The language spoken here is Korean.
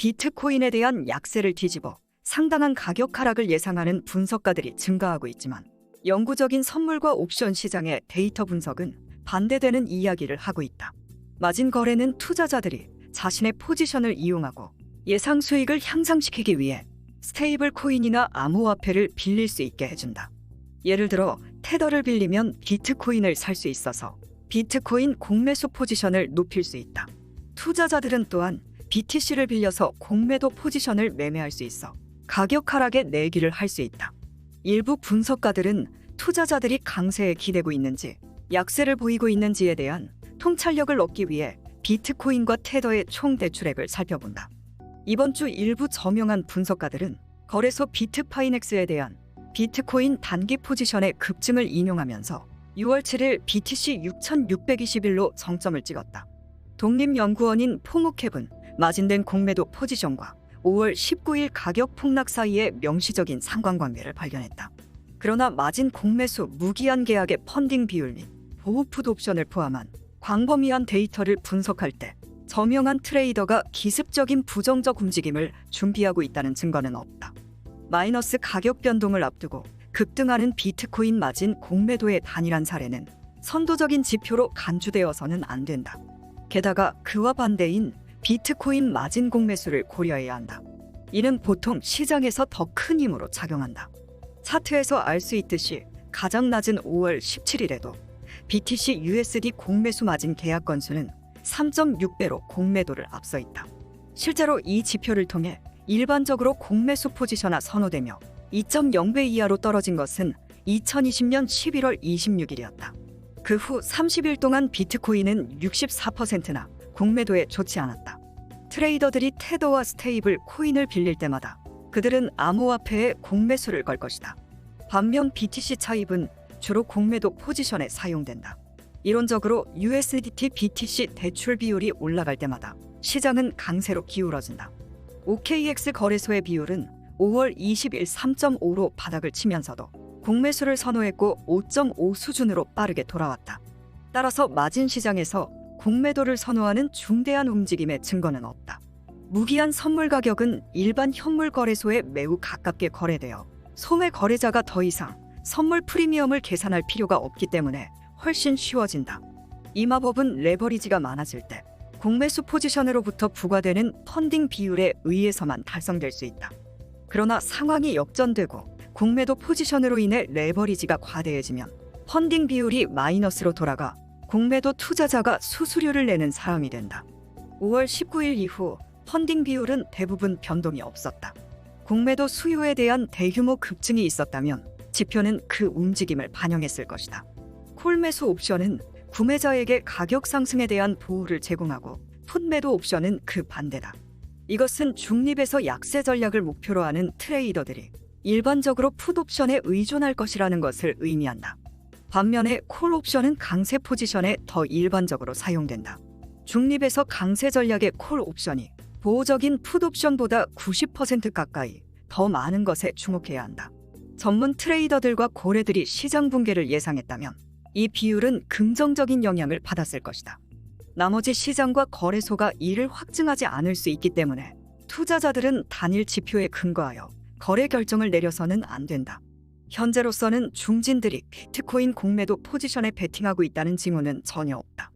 비트코인에 대한 약세를 뒤집어 상당한 가격 하락을 예상하는 분석가들이 증가하고 있지만 영구적인 선물과 옵션 시장의 데이터 분석은 반대되는 이야기를 하고 있다. 마진 거래는 투자자들이 자신의 포지션을 이용하고 예상 수익을 향상시키기 위해 스테이블 코인이나 암호화폐를 빌릴 수 있게 해준다. 예를 들어 테더를 빌리면 비트코인을 살 수 있어서 비트코인 공매수 포지션을 높일 수 있다. 투자자들은 또한 BTC를 빌려서 공매도 포지션을 매매할 수 있어 가격 하락에 내기를 할 수 있다. 일부 분석가들은 투자자들이 강세에 기대고 있는지 약세를 보이고 있는지에 대한 통찰력을 얻기 위해 비트코인과 테더의 총 대출액을 살펴본다. 이번 주 일부 저명한 분석가들은 거래소 비트파이넥스에 대한 비트코인 단기 포지션의 급증을 인용하면서 6월 7일 BTC 6621로 정점을 찍었다. 독립연구원인 포무캡은 마진된 공매도 포지션과 5월 19일 가격 폭락 사이의 명시적인 상관관계를 발견했다. 그러나 마진 공매수 무기한 계약의 펀딩 비율 및 보호풋 옵션을 포함한 광범위한 데이터를 분석할 때 저명한 트레이더가 기습적인 부정적 움직임을 준비하고 있다는 증거는 없다. 마이너스 가격 변동을 앞두고 급등하는 비트코인 마진 공매도의 단일한 사례는 선도적인 지표로 간주되어서는 안 된다. 게다가 그와 반대인 비트코인 마진 공매수를 고려해야 한다. 이는 보통 시장에서 더 큰 힘으로 작용한다. 차트에서 알 수 있듯이 가장 낮은 5월 17일에도 BTC USD 공매수 마진 계약 건수는 3.6배로 공매도를 앞서 있다. 실제로 이 지표를 통해 일반적으로 공매수 포지션화 선호되며 2.0배 이하로 떨어진 것은 2020년 11월 26일이었다. 그 후 30일 동안 비트코인은 64%나 공매도에 좋지 않았다. 트레이더들이 테더와 스테이블 코인을 빌릴 때마다 그들은 암호화폐에 공매수를 걸 것이다. 반면 BTC 차입은 주로 공매도 포지션에 사용된다. 이론적으로 USDT BTC 대출 비율이 올라갈 때마다 시장은 강세로 기울어진다. OKX 거래소의 비율은 5월 20일 3.5로 바닥을 치면서도 공매수를 선호했고 5.5 수준으로 빠르게 돌아왔다. 따라서 마진 시장에서 공매도를 선호하는 중대한 움직임의 증거는 없다. 무기한 선물 가격은 일반 현물 거래소에 매우 가깝게 거래되어 소매 거래자가 더 이상 선물 프리미엄을 계산할 필요가 없기 때문에 훨씬 쉬워진다. 이 마법은 레버리지가 많아질 때 공매수 포지션으로부터 부과되는 펀딩 비율에 의해서만 달성될 수 있다. 그러나 상황이 역전되고 공매도 포지션으로 인해 레버리지가 과대해지면 펀딩 비율이 마이너스로 돌아가 공매도 투자자가 수수료를 내는 상황이 된다. 5월 19일 이후 펀딩 비율은 대부분 변동이 없었다. 공매도 수요에 대한 대규모 급증이 있었다면 지표는 그 움직임을 반영했을 것이다. 콜매수 옵션은 구매자에게 가격 상승에 대한 보호를 제공하고 풋매도 옵션은 그 반대다. 이것은 중립에서 약세 전략을 목표로 하는 트레이더들이 일반적으로 풋 옵션에 의존할 것이라는 것을 의미한다. 반면에 콜 옵션은 강세 포지션에 더 일반적으로 사용된다. 중립에서 강세 전략의 콜 옵션이 보호적인 풋 옵션보다 90% 가까이 더 많은 것에 주목해야 한다. 전문 트레이더들과 고래들이 시장 붕괴를 예상했다면 이 비율은 긍정적인 영향을 받았을 것이다. 나머지 시장과 거래소가 이를 확증하지 않을 수 있기 때문에 투자자들은 단일 지표에 근거하여 거래 결정을 내려서는 안 된다. 현재로서는 중진들이 비트코인 공매도 포지션에 베팅하고 있다는 징후는 전혀 없다.